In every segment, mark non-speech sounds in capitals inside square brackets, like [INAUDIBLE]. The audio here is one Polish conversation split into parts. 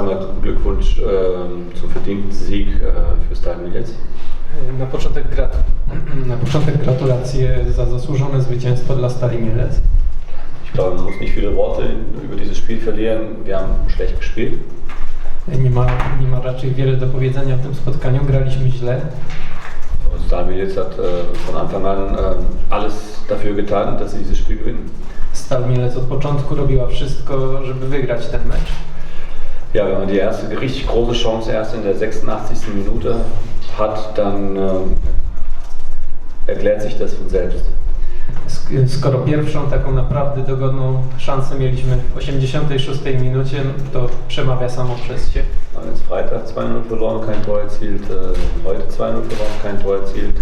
einmal Glückwunsch ähm, zum verdienten Sieg äh, für Stal Mielec. Na początek. [CLEARS THROAT] Na początek gratulacje za zasłużone zwycięstwo dla Stali Mielec. Ich glaube, man muss nicht viele Worte über dieses Spiel verlieren. Wir haben schlecht gespielt. Nie ma, nie ma raczej wiele do powiedzenia w tym spotkaniu. Graliśmy źle. Stal Mielec hat von Anfang an alles dafür getan, dass sie dieses Spiel gewinnen. Stal Mielec od początku robiła wszystko, żeby wygrać ten mecz. Ja, wenn man die erste richtig große Chance erst in der 86. Minute hat, dann ähm, erklärt sich das von selbst. Sk- Skoro pierwszą taką naprawdę dogodną szansę mieliśmy w 86 minucie, to przemawia samo przez się. Jetzt Freitag 2-0 verloren, kein Tor erzielt, äh, heute 2-0 verloren, kein Tor erzielt.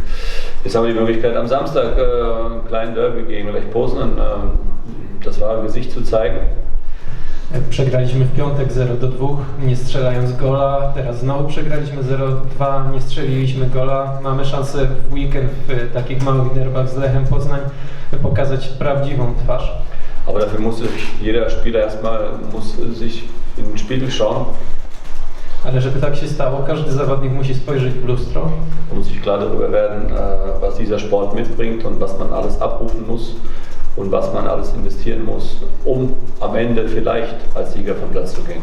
Jetzt haben wir die Möglichkeit am Samstag äh, einen kleinen Derby gegen Lech Poznan, äh, das wahre Gesicht zu zeigen. Przegraliśmy w piątek 0 do 2, nie strzelając gola. Teraz znowu przegraliśmy 0-2, nie strzeliliśmy gola. Mamy szansę w weekend w takich małych derbach z Lechem Poznań pokazać prawdziwą twarz. Aber dafür muss sich jeder Spieler erstmal muss sich in den Spiegel schauen Ale żeby tak się stało, każdy zawodnik musi spojrzeć w lustro muss sich klar darüber werden, äh, was dieser Sport mitbringt und was man alles abrufen muss und was man alles investieren muss, um am Ende vielleicht als Sieger vom Platz zu gehen.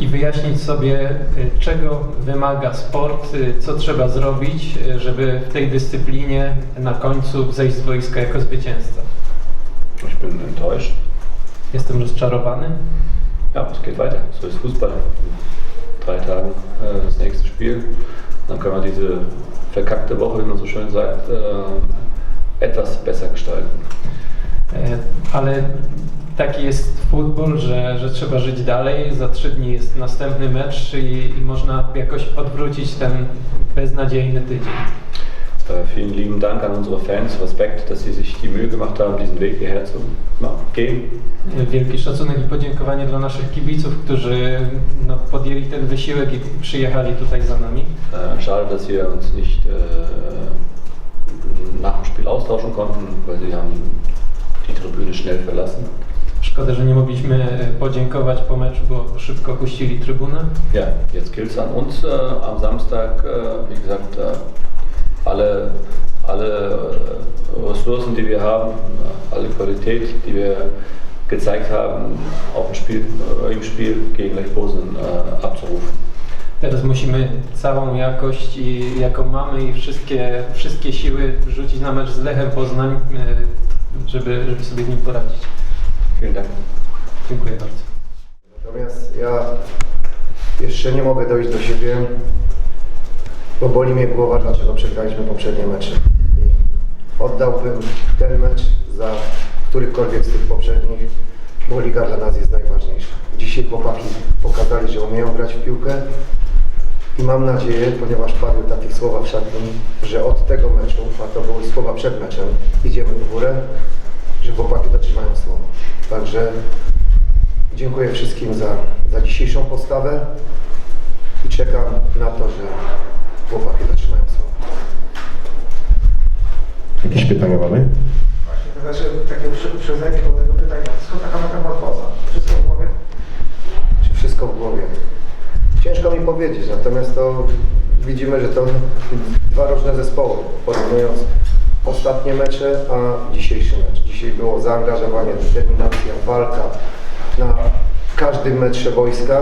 i wyjaśnić sobie, y, czego wymaga sport, y, co trzeba zrobić, y, żeby w tej dyscyplinie na końcu zejść z boiska jako zwycięzca. Ich bin enttäuscht. Jestem rozczarowany. Ja, es geht weiter. So ist Fußball. In drei Tagen äh, das nächste Spiel. Dann können wir diese verkackte Woche, wie man so schön sagt, äh, etwas besser gestalten. E, Ale taki jest futbol, że, że trzeba żyć dalej. Za trzy dni jest następny mecz i, i można jakoś odwrócić ten beznadziejny tydzień. Vielen lieben Dank an unsere Fans. Respekt, dass sie sich die Mühe gemacht haben, diesen Weg hierher zu no, gehen. E, Wielki szacunek i podziękowanie dla naszych kibiców, którzy no, podjęli ten wysiłek i przyjechali tutaj za nami. Schade, dass wir uns nicht äh, nach dem Spiel austauschen konnten, weil sie haben schnell verlassen. Szkoda, że nie mogliśmy e, podziękować po meczu, bo szybko opuścili trybunę. Ja, jetzt gilt an uns äh, am Samstag, äh, wie gesagt, äh, alle, alle Ressourcen, die wir haben, alle Qualität, die wir gezeigt haben, auf dem Spiel, im Spiel gegen Lech äh, abzurufen. Teraz musimy całą jakość, i, jaką mamy i wszystkie, wszystkie siły rzucić na mecz z Lechem Poznań, e, żeby, żeby sobie z nim poradzić. Vielen Dank. Dziękuję bardzo. Natomiast ja jeszcze nie mogę dojść do siebie, bo boli mnie głowa, dlaczego przegraliśmy poprzednie mecze. I oddałbym ten mecz za którykolwiek z tych poprzednich, bo liga dla nas jest najważniejsza. Dzisiaj chłopaki pokazali, że umieją grać w piłkę i mam nadzieję, ponieważ padły takie słowa w szatni, że od tego meczu, a to były słowa przed meczem, idziemy w górę, że chłopaki dotrzymają słowa. Także Dziękuję wszystkim za, za dzisiejszą postawę i czekam na to, że chłopaki dotrzymają słowa. Jakieś pytania mamy? Właśnie, to znaczy takie uprzedzenie do tego pytania. Skąd taka metamorfoza? Wszystko w głowie? Czy wszystko w głowie? Ciężko mi powiedzieć, natomiast to widzimy, że to dwa różne zespoły, porównując ostatnie mecze, a dzisiejszy mecz. Dzisiaj było zaangażowanie, determinacja, walka na każdym metrze wojska,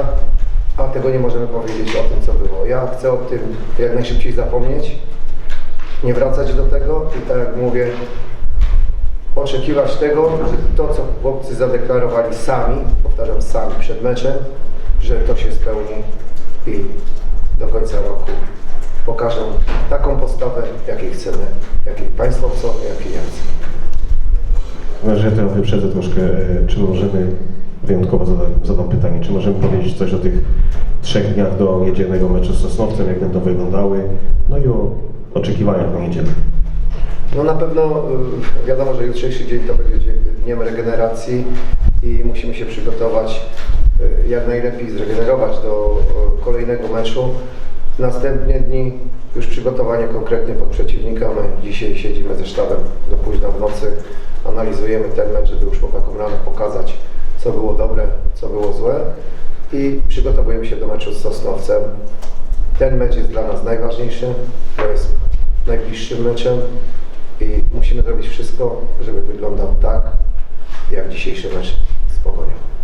a tego nie możemy powiedzieć o tym, co było. Ja chcę o tym jak najszybciej zapomnieć, nie wracać do tego i tak jak mówię, oczekiwać tego, że to, co chłopcy zadeklarowali sami, powtarzam sami przed meczem, że to się spełni i do końca roku pokażą taką postawę, jakiej chcemy, jakiej Państwo chcą, jakiej ja chcę. No, że ja to wyprzedzę troszkę. e, Czy możemy, wyjątkowo zadam, zadam pytanie, czy możemy powiedzieć coś o tych trzech dniach do niedzielnego meczu z Sosnowcem, jak będą wyglądały, no i o oczekiwaniach na niedzielę. No na pewno y, wiadomo, że jutrzejszy dzień to będzie dniem regeneracji i musimy się przygotować jak najlepiej zregenerować do y, kolejnego meczu. Następnie dni już przygotowanie konkretnie pod przeciwnika. My dzisiaj siedzimy ze sztabem do późna w nocy, analizujemy ten mecz, żeby już chłopakom rano pokazać, co było dobre, co było złe. i przygotowujemy się do meczu z Sosnowcem. Ten mecz jest dla nas najważniejszy, to jest najbliższym meczem i musimy zrobić wszystko, żeby wyglądał tak, jak dzisiejszy mecz z Pogonią.